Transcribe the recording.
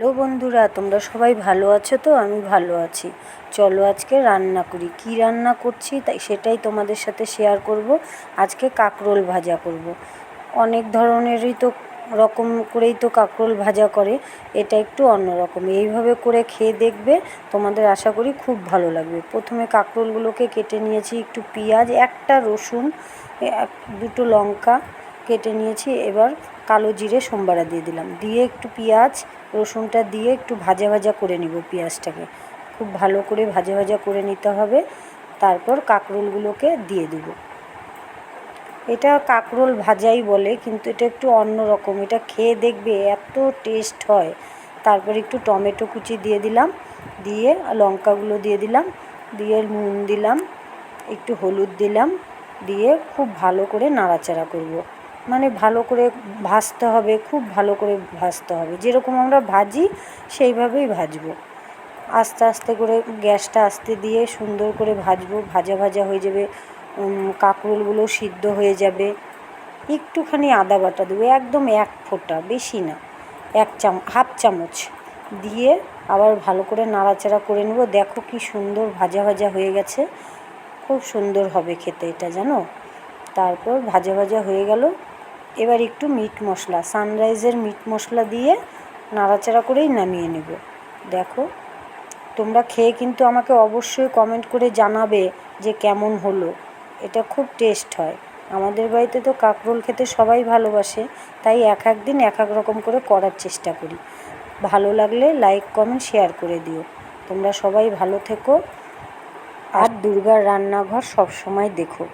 Hello বন্ধুরা, তোমরা সবাই ভালো আছো তো? আমি ভালো আছি। চলো আজকে রান্না করি। কি রান্না করছি তাই সেটাই তোমাদের সাথে শেয়ার করব। আজকে কাকরোল ভাজা করব। অনেক ধরনেরই তো রকম করেই তো কাকরোল ভাজা করে। এটা একটু অন্যরকম এইভাবে করে খেয়ে দেখবে, তোমাদের আশা করি খুব ভালো লাগবে। প্রথমে কাকরোলগুলোকে কেটে নিয়েছি একটু পেঁয়াজ, একটা রসুন, এক, দুটো লঙ্কা কেটে নিয়েছি, এবার কালো জিরে সোমবারা দিয়ে দিলাম। দিয়ে একটু পেঁয়াজ, রসুনটা দিয়ে একটু ভাজা ভাজা করে নিব পেঁয়াজটাকে। খুব ভালো করে ভাজা ভাজা করে নিতে হবে। তারপর কাঁকরোলগুলোকে দিয়ে দেব। এটা কাঁকরোল ভাজাই বলে, কিন্তু এটা একটু অন্য রকম। এটা খেয়ে দেখবে এত টেস্ট হয়। তারপর একটু টমেটো কুচি দিয়ে দিলাম। দিয়ে লঙ্কাগুলো দিয়ে দিলাম। দিয়ে নুন দিলাম। একটু হলুদ দিলাম। দিয়ে খুব ভালো করে নাড়াচাড়া করব। মানে ভালো করে ভাজতে হবে, খুব ভালো করে ভাজতে হবে। যেরকম আমরা ভাজি, সেইভাবেই ভাজবো। আস্তে আস্তে করে গ্যাসটা আস্তে দিয়ে সুন্দর করে ভাজবো, ভাজা ভাজা হয়ে যাবে কাঁকরোলগুলো সিদ্ধ হয়ে যাবে। একটুখানি আদা বাটা দেবো, একদম এক ফোঁটা, বেশি না, এক চাম, হাফ চামচ দিয়ে আবার ভালো করে নাড়াচাড়া করে নেব। দেখো কি সুন্দর ভাজা ভাজা হয়ে গেছে, খুব সুন্দর হবে খেতে এটা, জানো? তারপর ভাজা ভাজা হয়ে গেল। এবার একটু মিট মশলা সানরাইজের মিট মশলা দিয়ে নাড়াচাড়া করেই নামিয়ে নেব। দেখো, তোমরা খেয়ে কিন্তু আমাকে অবশ্যই কমেন্ট করে জানাবে যে কেমন হলো। এটা খুব টেস্ট হয়। আমাদের বাড়িতে তো কাঁকরোল খেতে সবাই ভালোবাসে, তাই এক এক দিন এক এক রকম করে করার চেষ্টা করি। ভালো লাগলে লাইক কমেন্ট শেয়ার করে দিও। তোমরা সবাই ভালো থেকো। আর দুর্গার রান্নাঘর সবসময় দেখো।